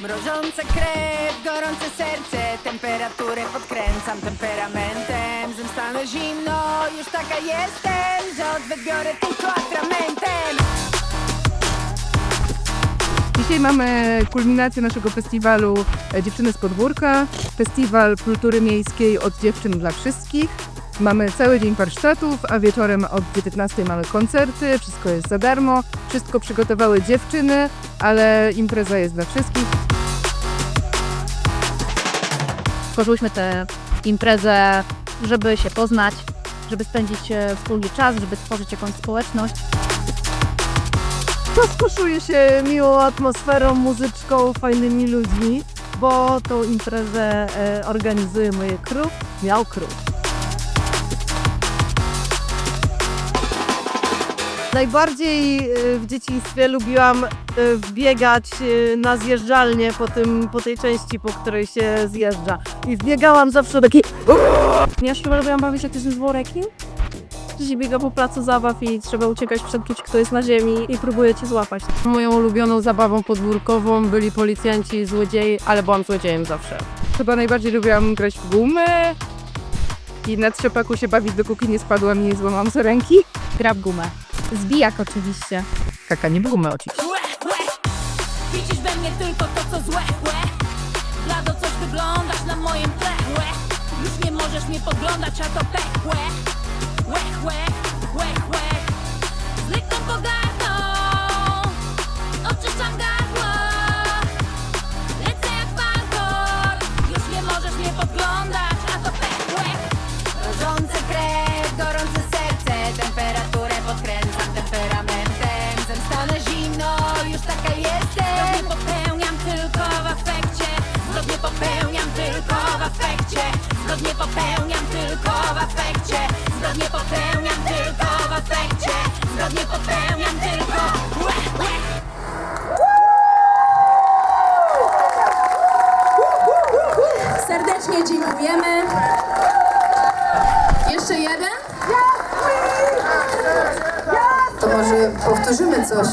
Mrożąca krew, gorące serce Temperaturę podkręcam temperamentem Zemstanę zimno, już taka jestem Że odwet biorę tylko atramentem Dzisiaj mamy kulminację naszego festiwalu e, Dziewczyny z Podwórka. Festiwal kultury miejskiej od dziewczyn dla wszystkich. Mamy cały dzień warsztatów, a wieczorem od 19 mamy koncerty. Wszystko jest za darmo. Wszystko przygotowały dziewczyny, ale impreza jest dla wszystkich. Stworzyłyśmy tę imprezę, żeby się poznać, żeby spędzić e, wspólnie czas, żeby stworzyć jakąś społeczność. Rozkoszuję się miłą atmosferą, muzyczką, fajnymi ludźmi, bo tą imprezę e, organizuje moje krów, miał krów. Najbardziej e, w dzieciństwie lubiłam e, wbiegać e, na zjeżdżalnię po, tym, po tej części, po której się zjeżdża. I wbiegałam zawsze taki... Ja się lubiłam bawić jak z workiem że się biega po placu zabaw i trzeba uciekać przed kimś, kto jest na ziemi i próbuje cię złapać. Moją ulubioną zabawą podwórkową byli policjanci i złodzieje, ale byłam złodziejem zawsze. Chyba najbardziej lubiłam grać w gumy i na trzepaku się bawić, dopóki nie spadłam i nie złamałam sobie ręki. Gra w gumę. Zbijak oczywiście. Kaka, nie. Łe, łe. Widzisz we mnie tylko to, co złe, łe. Blado coś wyglądasz na moim tle, łe. Już nie możesz mnie podglądać, a to pech, łe. Łe, łe, łe, łe. Dziękujemy. Jeszcze jeden? To może powtórzymy coś.